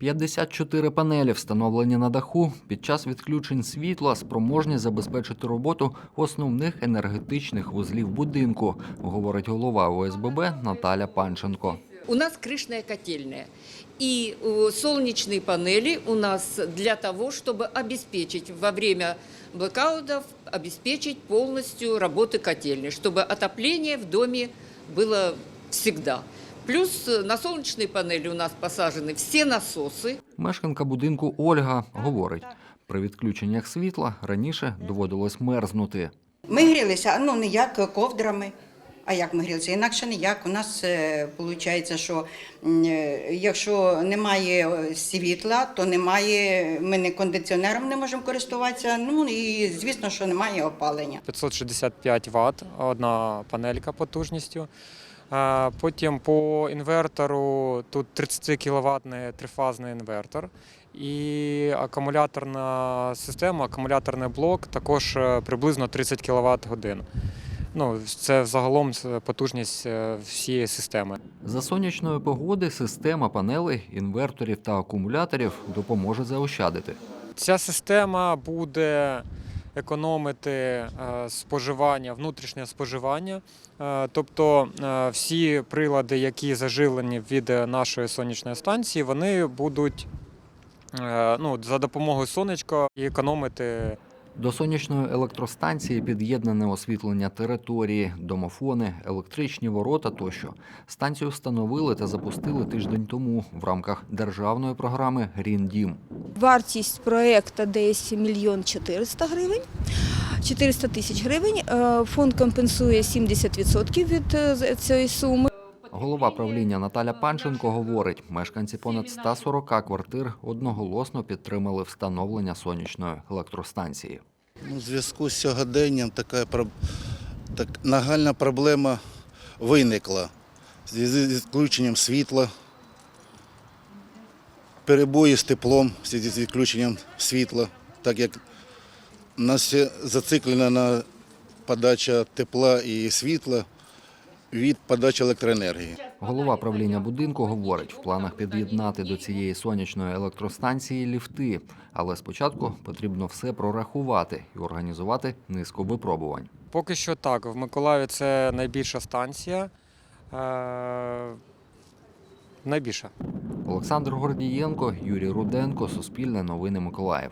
54 панелі встановлені на даху. Під час відключень світла спроможні забезпечити роботу основних енергетичних вузлів будинку, говорить голова ОСББ Наталя Панченко. У нас крышная котельная. И э, солнечные панели у нас для того, чтобы обеспечить во время блэкаутов, обеспечить полностью работы котельной, чтобы отопление в доме было всегда. Плюс э, на солнечные панели у нас посажены все насосы. Мешканка будинку Ольга говорить, при відключеннях світла раніше доводилось мерзнути. Ми грілися, ну ніяк ковдрами. А як ми грілися? Інакше ніяк. У нас виходить, що м, е, якщо немає е, світла, то немає, ми не кондиціонером не можемо користуватися. Ну і звісно, що немає опалення. 565 Вт, одна панелька потужністю. Потім по інвертору тут 30 кВт трифазний інвертор. І акумуляторна система, акумуляторний блок також е, приблизно 30 кВт годин. Ну, це взагалом е, потужність е, всієї системи. За сонячної погоди система панелей, інверторів та акумуляторів допоможе заощадити. Ця система буде економити е, споживання, внутрішнє споживання. Е, Тобто е, всі прилади, які заживлені від нашої сонячної станції, вони будуть ну, за допомогою сонечка економити До сонячної електростанції під'єднане освітлення території, домофони, електричні ворота тощо. Станцію встановили та запустили тиждень тому в рамках державної програми Green Дім. Вартість проекту десь мільйон 400 гривень. 400 тисяч гривень. Е, Фонд компенсує 70% від е, цієї суми. Голова правління Наталя Панченко говорить, мешканці понад 140 квартир одноголосно підтримали встановлення сонячної електростанції. Ну, У зв'язку з сьогоденням така про- так, нагальна проблема виникла з відключенням світла, перебої з теплом з відключенням світла, так як у нас все зациклено на подача тепла і світла від подачі електроенергії. Голова правління будинку говорить, в планах під'єднати до цієї сонячної електростанції ліфти, але спочатку потрібно все прорахувати і організувати низку випробувань. Поки що так. В Миколаєві це найбільша станція. Е, найбільша. Олександр Гордієнко, Юрій Руденко, Суспільне новини Миколаїв.